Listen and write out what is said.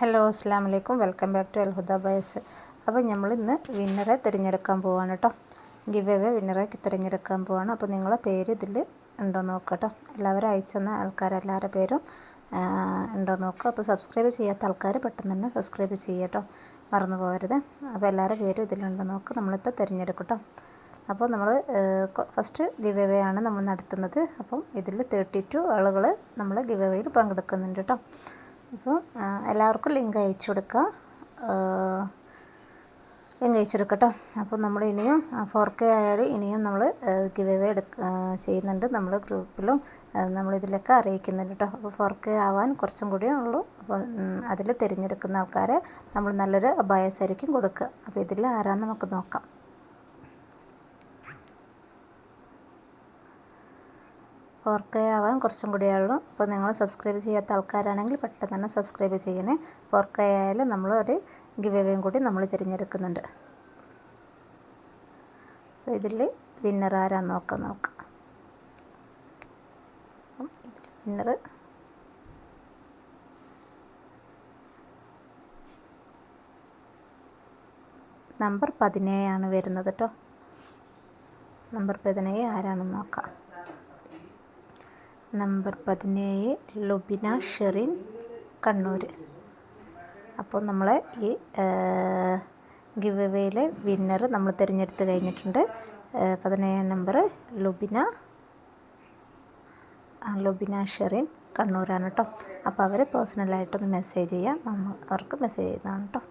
Hello അസ്സാം വലൈക്കും welcome back to Al Huda ബയസ്. അപ്പോൾ നമ്മൾ ഇന്ന് വിന്നറെ തിരഞ്ഞെടുക്കാൻ പോവാണ് കേട്ടോ. ഗിവ് എവേ വിന്നറെ തിരഞ്ഞെടുക്കാൻ പോവാണ്. അപ്പോൾ നിങ്ങളെ പേര് ഇതിൽ ഉണ്ടോ നോക്കട്ടോ എല്ലാവരും അയച്ചെന്ന ആൾക്കാരെല്ലാവരുടെ പേരും ഉണ്ടോ നോക്കുക അപ്പോൾ സബ്സ്ക്രൈബ് ചെയ്യാത്ത ആൾക്കാർ പെട്ടെന്ന് തന്നെ സബ്സ്ക്രൈബ് ചെയ്യട്ടോ മറന്നു പോകരുത്. അപ്പോൾ എല്ലാവരുടെ പേരും ഇതിലുണ്ടോ നോക്കുക നമ്മളിപ്പോൾ തിരഞ്ഞെടുക്കട്ടോ അപ്പോൾ നമ്മൾ ഫസ്റ്റ് ഗിവ് എവേ ആണ് നമ്മൾ നടത്തുന്നത്. അപ്പം ഇതിൽ തേർട്ടി ടു ആളുകൾ നമ്മൾ ഗിവ് എവേയിൽ പങ്കെടുക്കുന്നുണ്ട് കേട്ടോ. അപ്പോൾ എല്ലാവർക്കും ലിങ്ക് അയച്ചു കൊടുക്കുക ലിങ്ക് അയച്ചു കൊടുക്കട്ടോ. അപ്പോൾ നമ്മൾ ഇനിയും ഫോർ കെ ആയാൽ ഇനിയും നമ്മൾ ഗിവ് എവേ എടുക്ക ചെയ്യുന്നുണ്ട് നമ്മൾ ഗ്രൂപ്പിലും. നമ്മളിതിലൊക്കെ അറിയിക്കുന്നുണ്ട് കേട്ടോ. അപ്പോൾ ഫോർ കെ ആവാൻ കുറച്ചും കൂടിയേ ഉള്ളൂ. അപ്പോൾ അതിൽ തിരഞ്ഞെടുക്കുന്ന ആൾക്കാരെ നമ്മൾ നല്ലൊരു അബായസായിരിക്കും കൊടുക്കുക. അപ്പോൾ ഇതിൽ ആരാന്ന് നമുക്ക് നോക്കാം. ഫോർ കെ ആവാൻ കുറച്ചും കൂടി ഉള്ളൂ. അപ്പോൾ നിങ്ങൾ സബ്സ്ക്രൈബ് ചെയ്യാത്ത ആൾക്കാരാണെങ്കിൽ പെട്ടെന്ന് തന്നെ സബ്സ്ക്രൈബ് ചെയ്യണേ. ഫോർ കെ ആയാലും നമ്മൾ ഒരു ഗിവ് കൂടി നമ്മൾ തിരഞ്ഞെടുക്കുന്നുണ്ട്. അപ്പോൾ ഇതിൽ വിന്നർ ആരാന്ന് നോക്കാം നോക്കാം. വിന്നർ നമ്പർ പതിനേഴാണ് വരുന്നത് കേട്ടോ നമ്പർ പതിനേഴ് ആരാണെന്ന് നോക്കാം. നമ്പർ പതിനേഴ് ലുബിന ഷെറിൻ കണ്ണൂർ. അപ്പോൾ നമ്മളെ ഈ ഗിവ് എവേയിലെ വിന്നർ നമ്മൾ തിരഞ്ഞെടുത്ത് കഴിഞ്ഞിട്ടുണ്ട്. പതിനേഴാം നമ്പർ ലുബിന ലുബിന ഷെറിൻ കണ്ണൂരാണ് കേട്ടോ. അപ്പോൾ അവർ പേഴ്സണലായിട്ടൊന്ന് മെസ്സേജ് ചെയ്യാം. നമ്മൾ അവർക്ക് മെസ്സേജ് ചെയ്യുന്നതാണ് കേട്ടോ.